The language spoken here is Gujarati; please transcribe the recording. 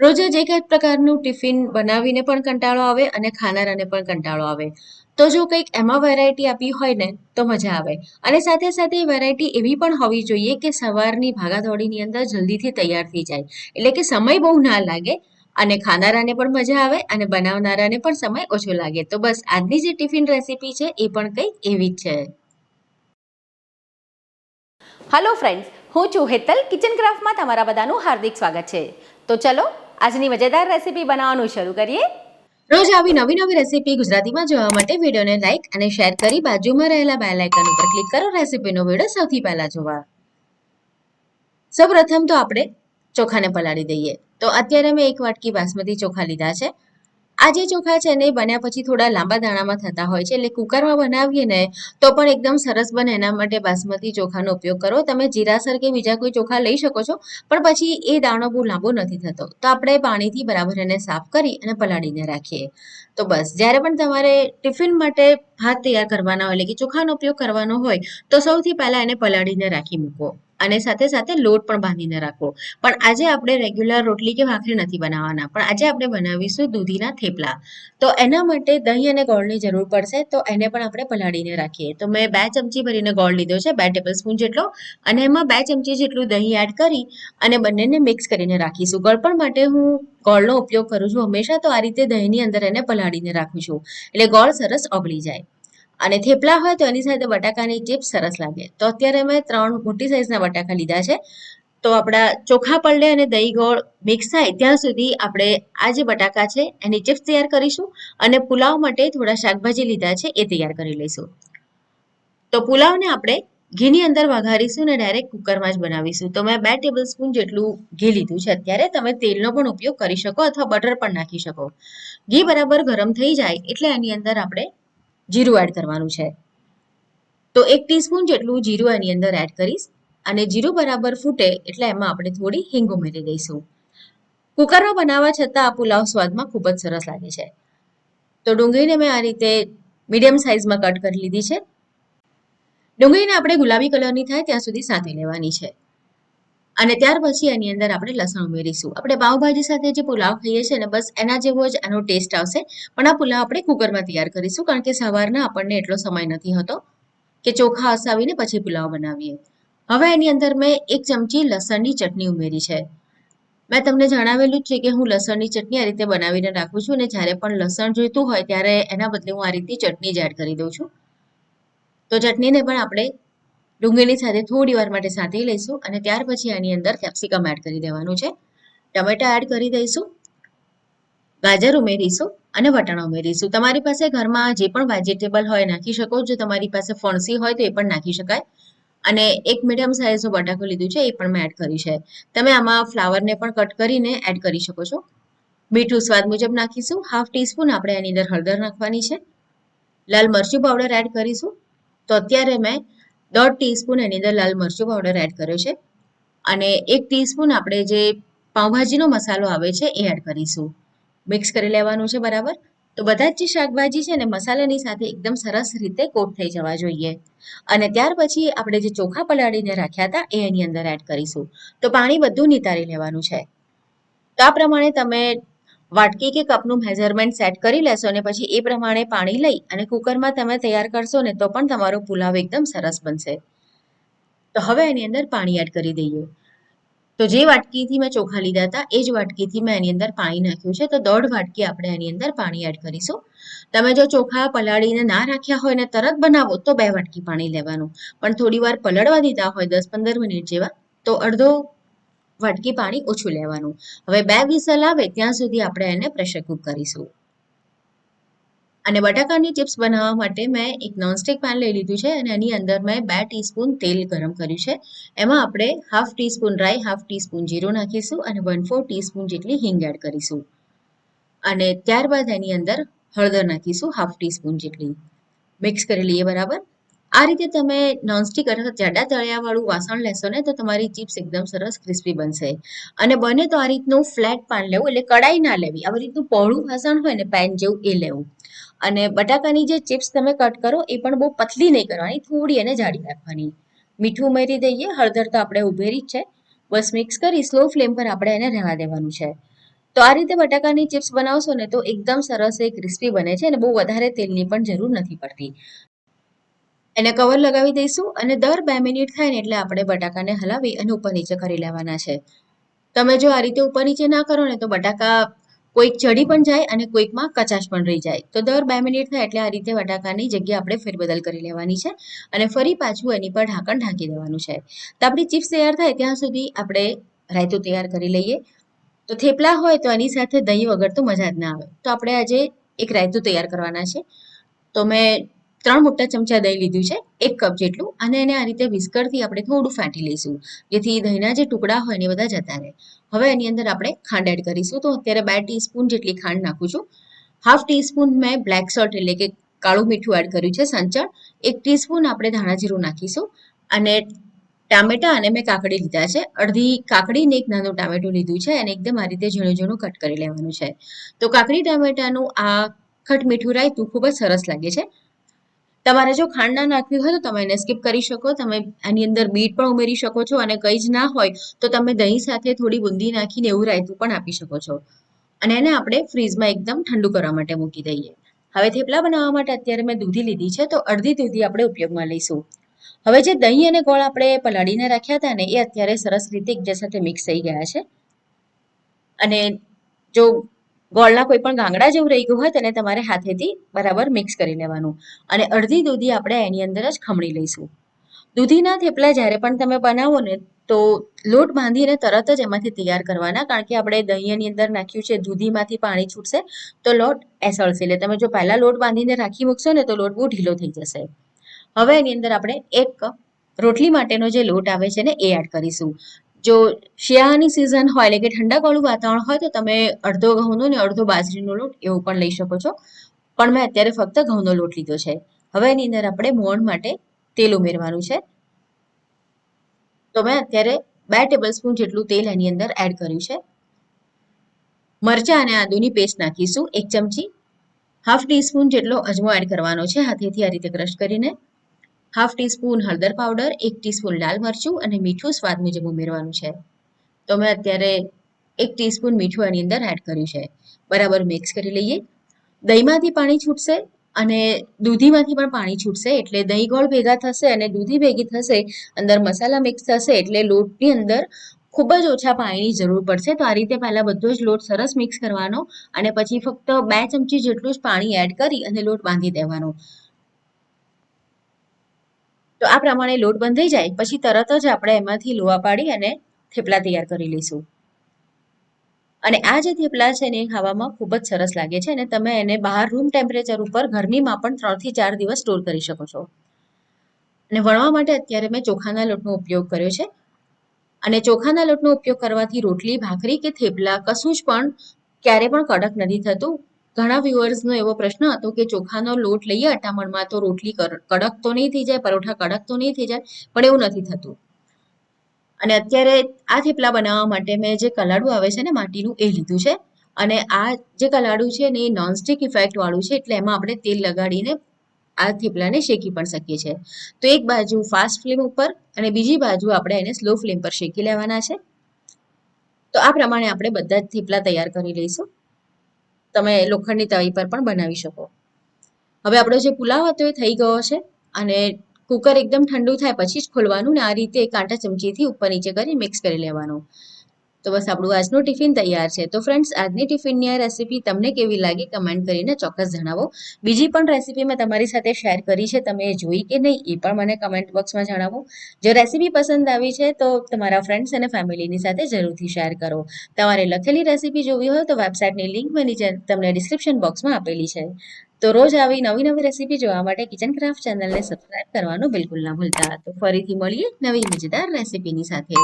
રોજ જ એક જ પ્રકારનું ટિફિન બનાવીને પણ કંટાળો આવે અને ખાનારાને પણ કંટાળો આવે. તો જો કંઈક એમાં વેરાયટી આપી હોય ને, તો મજા આવે. અને સાથે સાથે વેરાયટી એવી પણ હોવી જોઈએ કે સવારની ભાગાદોડીની અંદર જલ્દીથી તૈયાર થઈ જાય. એટલે કે સમય બહુ ના લાગે અને ખાનારાને પણ મજા આવે અને બનાવનારાને પણ સમય ઓછો લાગે. તો બસ આજની જે ટિફિન રેસીપી છે એ પણ કંઈક એવી જ છે. હેલો ફ્રેન્ડ્સ હું છું હેતલ કિચન ક્રાફ્ટમાં તમારા બધાનું હાર્દિક સ્વાગત છે. તો ચલો આજની મજેદાર રેસીપી બનાવવાનું શરૂ કરીએ. રોજ આવી નવી નવી રેસીપી ગુજરાતીમાં જોવા માટે વિડીયોને લાઇક અને શેર કરી બાજુમાં રહેલા બેલ આઇકન ઉપર ક્લિક કરો. રેસીપીનો વીડિયો સૌથી પહેલા જોવા. સૌપ્રથમ તો આપણે ચોખાને પલાળી દઈએ. તો અત્યારે મેં એક વાટકી બાસમતી ચોખા લીધા છે. આ જે ચોખા છે ને બન્યા પછી થોડા લાંબા દાણામાં થતા હોય છે. એટલે કુકરમાં બનાવીએ ને તો પણ એકદમ સરસ બને. એના માટે બાસમતી ચોખાનો ઉપયોગ કરો. તમે જીરાસર કે બીજા કોઈ ચોખા લઈ શકો છો, પણ પછી એ દાણો બહુ લાંબો નથી થતો. તો આપણે પાણીથી બરાબર એને સાફ કરી અને પલાળીને રાખીએ. તો બસ, જ્યારે પણ તમારે ટિફિન માટે ભાત તૈયાર કરવાના હોય, એટલે કે ચોખાનો ઉપયોગ કરવાનો હોય, તો સૌથી પહેલાં એને પલાળીને રાખી મૂકો. અને સાથે સાથે લોટ પણ બાંધીને રાખો. પણ આજે આપણે રેગ્યુલર રોટલી કે ભાખરી નથી બનાવવાના. પણ આજે આપણે બનાવીશું દૂધીના થેપલા. તો એના માટે દહીં અને ગોળની જરૂર પડશે, તો એને પણ આપણે પલાળીને રાખીએ. તો મેં બે ચમચી ભરીને ગોળ લીધો છે, બે ટેબલ સ્પૂન જેટલો. અને એમાં બે ચમચી જેટલું દહીં એડ કરી અને બંનેને મિક્સ કરીને રાખીશું. ગળપણ માટે હું ગોળનો ઉપયોગ કરું છું હંમેશા, તો આ રીતે દહીંની અંદર એને પલાળીને રાખું છું. એટલે ગોળ સરસ ઓગળી જાય. અને થેપલા હોય તો એની સાથે બટાકાની ચિપ્સ સરસ લાગે. તો અત્યારે મેં ત્રણ મોટી સાઇઝના બટાકા લીધા છે. તો આપણા ચોખા પલળે અને દહીં ગોળ મિક્સ થાય ત્યાં સુધી આપણે આ જે બટાકા છે એની ચિપ્સ તૈયાર કરીશું અને પુલાવ માટે થોડા શાકભાજી લીધા છે એ તૈયાર કરી લઈશું. તો પુલાવને આપણે ઘીની અંદર વઘારીશું અને ડાયરેક્ટ કુકરમાં જ બનાવીશું. તો મેં બે ટેબલ સ્પૂન જેટલું ઘી લીધું છે અત્યારે. તમે તેલનો પણ ઉપયોગ કરી શકો અથવા બટર પણ નાખી શકો. ઘી બરાબર ગરમ થઈ જાય એટલે એની અંદર આપણે જીરું એડ કરવાનું છે. તો એક ટીસ્પૂન જેટલું જીરું એની અંદર એડ કરીશ અને જીરું બરાબર ફૂટે એટલે એમાં આપણે થોડી હિંગ ઉમેરી દઈશું. કુકરમાં બનાવવા છતાં આ પુલાવ સ્વાદમાં ખૂબ જ સરસ લાગે છે. તો ડુંગળીને મેં આ રીતે મીડિયમ સાઇઝમાં કટ કરી લીધી છે. ડુંગળીને આપણે ગુલાબી કલરની થાય ત્યાં સુધી સાંતળી લેવાની છે. અને ત્યાર પછી એની અંદર આપણે લસણ ઉમેરીશું. આપણે પાઉભાજી સાથે જે પુલાવ ખાઈએ છીએ ને, બસ એના જેવો જ એનો ટેસ્ટ આવશે. પણ આ પુલાવ આપણે કુકરમાં તૈયાર કરીશું, કારણ કે સવારના આપણને એટલો સમય નથી હોતો કે ચોખા હસાવીને પછી પુલાવ બનાવીએ. હવે એની અંદર મેં એક ચમચી લસણની ચટણી ઉમેરી છે. મેં તમને જણાવેલું છે કે હું લસણની ચટણી આ રીતે બનાવીને રાખું છું અને જ્યારે પણ લસણ જોઈતું હોય ત્યારે એના બદલે હું આ રીતે ચટણી જ એડ કરી દઉં છું. તો ચટણીને પણ આપણે ડુંગળીની સાથે થોડી વાર માટે સાંતળી લઈશું અને ત્યાર પછી આની અંદર કેપ્સિકમ એડ કરી દેવાનું છે. ટમેટા એડ કરી દઈશું. ગાજર ઉમેરીશું અને વટાણા ઉમેરીશું. તમારી પાસે ઘરમાં જે પણ વેજીટેબલ હોય નાખી શકો. જો તમારી પાસે ફણસી હોય તો એ પણ નાખી શકાય. અને એક મીડિયમ સાઇઝનું બટાકું લીધું છે એ પણ મેં એડ કર્યું છે. તમે આમાં ફ્લાવરને પણ કટ કરીને એડ કરી શકો છો. મીઠું સ્વાદ મુજબ નાખીશું. હાફ ટીસ્પૂન આપણે એની અંદર હળદર નાખવાની છે. લાલ મરચું પાવડર એડ કરીશું. તો અત્યારે મેં દોઢ ટીસ્પૂન એની અંદર લાલ મરચું પાવડર એડ કર્યો છે. અને એક ટીસ્પૂન આપણે જે પાઉંભાજીનો મસાલો આવે છે એ એડ કરીશું. મિક્સ કરી લેવાનું છે બરાબર? તો બધા જ જે શાકભાજી છે ને મસાલાની સાથે એકદમ સરસ રીતે કોટ થઈ જવા જોઈએ. અને ત્યાર પછી આપણે જે ચોખા પલાળીને રાખ્યા હતા એ એની અંદર એડ કરીશું. તો પાણી બધું નિતારી લેવાનું છે. તો આ પ્રમાણે તમે વાટકી કે કપનું મેઝરમેન્ટ સેટ કરી લેશો અને પછી એ પ્રમાણે પાણી લઈ અને કુકરમાં તમે તૈયાર કરશો ને તો પણ તમારો પુલાવ એકદમ સરસ બનશે. તો હવે એની અંદર પાણી એડ કરી દઈએ. તો જે વાટકીથી મેં ચોખા લીધા હતા, એ જ વાટકીથી મેં એની અંદર પાણી નાખ્યું છે. તો દોઢ વાટકી આપણે એની અંદર પાણી એડ કરીશું. તમે જો ચોખા પલાળીને ના રાખ્યા હોય ને તરત બનાવો, તો બે વાટકી પાણી લેવાનું. પણ થોડી વાર પલળવા દીધા હોય, દસ પંદર મિનિટ જેવા, તો અડધો વાટકી પાણી ઓછું લેવાનું. હવે બે વિસલ આવે ત્યાં સુધી આપણે એને પ્રેશર કુક કરીશું. અને બટાકાની ચિપ્સ બનાવવા માટે મેં એક નોનસ્ટિક પેન લઈ લીધું છે અને એની અંદર મેં બે ટીસ્પૂન તેલ ગરમ કર્યું છે. એમાં આપણે હાફ ટીસ્પૂન રાઈ હાફ ટીસ્પૂન જીરું નાખીશું અને વન ફોર ટીસ્પૂન જેટલી હિંગ એડ કરીશું. અને ત્યારબાદ એની અંદર હળદર નાખીશું હાફ ટીસ્પૂન જેટલી. મિક્સ કરી લઈએ બરાબર? આ રીતે તમે નોનસ્ટિક અથવા જાડા તળિયાવાળું વાસણ લેશો ને તો તમારી ચિપ્સ એકદમ સરસ ક્રિસ્પી બનશે. અને બને તો આ રીતનું ફ્લેટ પાન લેવું એટલે કડાઈ ના લેવી. આવી રીતનું પહોળું વાસણ હોય ને પેન જેવું એ લેવું. અને બટાકાની જે ચિપ્સ તમે કટ કરો એ પણ બહુ પતલી નહીં કરવાની, થોડી એને જાડી રાખવાની. મીઠું ઉમેરી દઈએ, હળદર તો આપણે ઉભેરી જ છે. બસ મિક્સ કરી સ્લો ફ્લેમ પર આપણે એને રહેવા દેવાનું છે. તો આ રીતે બટાકાની ચિપ્સ બનાવશો ને તો એકદમ સરસ એ ક્રિસ્પી બને છે અને બહુ વધારે તેલની પણ જરૂર નથી પડતી. એને કવર લગાવી દઈશું અને દર બે મિનિટ થાય ને એટલે આપણે બટાકાને હલાવી અને ઉપર નીચે કરી લેવાના છે. તમે જો આ રીતે ઉપર નીચે ના કરો ને તો બટાકા કોઈક ચડી પણ જાય અને કોઈકમાં કચાશ પણ રહી જાય. તો દર બે મિનિટ થાય એટલે આ રીતે બટાકાની જગ્યા આપણે ફેરબદલ કરી લેવાની છે અને ફરી પાછું એની પર ઢાંકણ ઢાંકી દેવાનું છે. તો આપણી ચિપ્સ તૈયાર થાય ત્યાં સુધી આપણે રાયતું તૈયાર કરી લઈએ. તો થેપલા હોય તો એની સાથે દહીં વગર તો મજા જ ના આવે. તો આપણે આજે એક રાયતું તૈયાર કરવાના છે. તો મેં ત્રણ મોટા ચમચા દહીં લીધું છે, એક કપ જેટલું, અને એને આ રીતે વિસ્કરથી આપણે થોડું ફાટી લઈશું, જેથી દહીંના જે ટુકડા હોય એ બધા જતા રહે. હવે એની અંદર આપણે ખાંડ એડ કરીશું. તો અત્યારે બે ટીસ્પૂન જેટલી ખાંડ નાખું છું. હાફ ટીસ્પૂન મેં બ્લેક સોલ્ટ એટલે કે કાળું મીઠું એડ કર્યું છે, સંચળ. એક ટીસ્પૂન આપણે ધાણા જીરું નાખીશું. અને ટામેટા અને મેં કાકડી લીધા છે. અડધી કાકડીને એક નાનું ટામેટું લીધું છે. અને એકદમ આ રીતે ઝીણું ઝીણું કટ કરી લેવાનું છે. તો કાકડી ટામેટાનું આ ખટ મીઠું રાયતું ખૂબ જ સરસ લાગે છે. તમારે જો ખાંડ ના નાખવી હોય તો તમે એને સ્કીપ કરી શકો. તમે આની અંદર બીટ પણ ઉમેરી શકો છો અને કંઈ જ ના હોય તો તમે દહીં સાથે થોડી બુંદી નાખીને એવું રાયતું પણ આપી શકો છો. અને એને આપણે ફ્રીઝમાં એકદમ ઠંડુ કરવા માટે મૂકી દઈએ. હવે થેપલા બનાવવા માટે અત્યારે મેં દૂધી લીધી છે તો અડધી દૂધી આપણે ઉપયોગમાં લઈશું. હવે જે દહીં અને ગોળ આપણે પલાળીને રાખ્યા હતા ને એ અત્યારે સરસ રીતે એકબીજા સાથે મિક્સ થઈ ગયા છે. અને જો ગોળના કોઈ પણ ગાંગડા જેવું રહી ગયું હોય તેને તમારે હાથેથી બરાબર મિક્સ કરી લેવાનું. અને અડધી દૂધી આપણે એની અંદર જ ખમણી લઈશું. દૂધીના થેપલા જ્યારે પણ તમે બનાવો ને તો લોટ બાંધીને તરત જ એમાંથી તૈયાર કરવાના, કારણ કે આપણે દહીંની અંદર નાખ્યું છે, દૂધીમાંથી પાણી છૂટશે, તો લોટ એસળશે. એટલે તમે જો પહેલા લોટ બાંધીને રાખી મૂકશો ને તો લોટ બહુ ઢીલો થઈ જશે. હવે એની અંદર આપણે એક કપ રોટલી માટેનો જે લોટ આવે છે ને એ એડ કરીશું. જો શિયાળાની સિઝન હોય એટલે કે ઠંડકવાળું વાતાવરણ હોય તો તમે અડધો ઘઉંનો ને અડધો બાજરીનો લોટ એવું પણ લઈ શકો છો. પણ મેં અત્યારે ફક્ત ઘઉંનો લોટ લીધો છે. હવે એની અંદર આપણે મોણ માટે તેલ ઉમેરવાનું છે. તો મેં અત્યારે બે ટેબલ સ્પૂન જેટલું તેલ એની અંદર એડ કર્યું છે. મરચાં અને આદુની પેસ્ટ નાખીશું એક ચમચી. હાફ ટીસ્પૂન જેટલો અજમો એડ કરવાનો છે. હાથેથી આ રીતે ક્રશ કરીને. હાફ ટીસ્પૂન હળદર પાવડર, એક ટીસ્પૂન લાલ મરચું અને મીઠું સ્વાદ મુજબ ઉમેરવાનું છે. તો મેં અત્યારે એક ટીસ્પૂન મીઠું એની અંદર એડ કર્યું છે. બરાબર મિક્સ કરી લઈએ. દહીંમાંથી પાણી છૂટશે અને દૂધીમાંથી પણ પાણી છૂટશે એટલે દહીં ગોળ ભેગા થશે અને દૂધી ભેગી થશે, અંદર મસાલા મિક્સ થશે એટલે લોટની અંદર ખૂબ જ ઓછા પાણીની જરૂર પડશે. તો આ રીતે પહેલા બધો જ લોટ સરસ મિક્સ કરવાનો અને પછી ફક્ત બે ચમચી જેટલું જ પાણી એડ કરી અને લોટ બાંધી દેવાનો. તો આ પ્રમાણે લોટ બંધાઈ જાય, પછી તરત જ આપણે એમાંથી લોવા પાડી અને થેપલા તૈયાર કરી લઈશું. અને આ જે થેપલા છે ને એ ખાવામાં ખૂબ જ સરસ લાગે છે અને તમે એને બહાર રૂમ ટેમ્પરેચર ઉપર ગરમીમાં પણ ત્રણથી ચાર દિવસ સ્ટોર કરી શકો છો. અને વણવા માટે અત્યારે મેં ચોખાના લોટનો ઉપયોગ કર્યો છે. અને ચોખાના લોટનો ઉપયોગ કરવાથી રોટલી, ભાખરી કે થેપલા કશું જ પણ ક્યારે પણ કડક નથી થતું. ઘણા વ્યુઅર્સનો એવો પ્રશ્ન હતો કે ચોખાનો લોટ લઈએ અટામણમાં તો રોટલી કડક તો નહીં થઈ જાય, પરોઠા કડક તો નહીં થઈ જાય, પણ એવું નથી થતું. અને અત્યારે આ થેપલા બનાવવા માટે મેં જે કલાડું આવે છે ને માટીનું એ લીધું છે. અને આ જે કલાડું છે ને એ નોનસ્ટિક ઇફેક્ટ વાળું છે, એટલે એમાં આપણે તેલ લગાડીને આ થેપલાને શેકી પણ શકીએ છીએ. તો એક બાજુ ફાસ્ટ ફ્લેમ ઉપર અને બીજી બાજુ આપણે એને સ્લો ફ્લેમ પર શેકી લેવાના છે. તો આ પ્રમાણે આપણે બધા જ થેપલા તૈયાર કરી લઈશું. તમે લોખંડની તવી પર પણ બનાવી શકો. હવે આપણો જે પુલાવ હતો એ થઈ ગયો છે અને કુકર એકદમ ઠંડુ થાય પછી જ ખોલવાનું ને આ રીતે કાંટા ચમચીથી ઉપર નીચે કરી મિક્સ કરી લેવાનું. તો બસ આપણું આજનું ટિફિન તૈયાર છે. તો ફ્રેન્ડ્સ આજની ટિફિનની આ રેસીપી તમને કેવી લાગી કમેન્ટ કરીને ચોક્કસ જણાવો. બીજી પણ રેસીપી મેં તમારી સાથે શેર કરી છે, તમે જોઈ કે નહીં એ પણ મને કમેન્ટ બોક્સમાં જણાવો. જો રેસીપી પસંદ આવી છે, તો તમારા ફ્રેન્ડ્સ અને ફેમિલીની સાથે જરૂરથી શેર કરો. તમારે લખેલી રેસીપી જોવી હોય તો વેબસાઇટની લિંક મેં નીચે તમને ડિસ્ક્રિપ્શન બોક્સમાં આપેલી છે. તો રોજ આવી નવી નવી રેસીપી જોવા માટે કિચન ક્રાફ્ટ ચેનલને સબસ્ક્રાઇબ કરવાનું બિલકુલ ના ભૂલતા. તો ફરીથી મળીએ નવી મજેદાર રેસીપીની સાથે.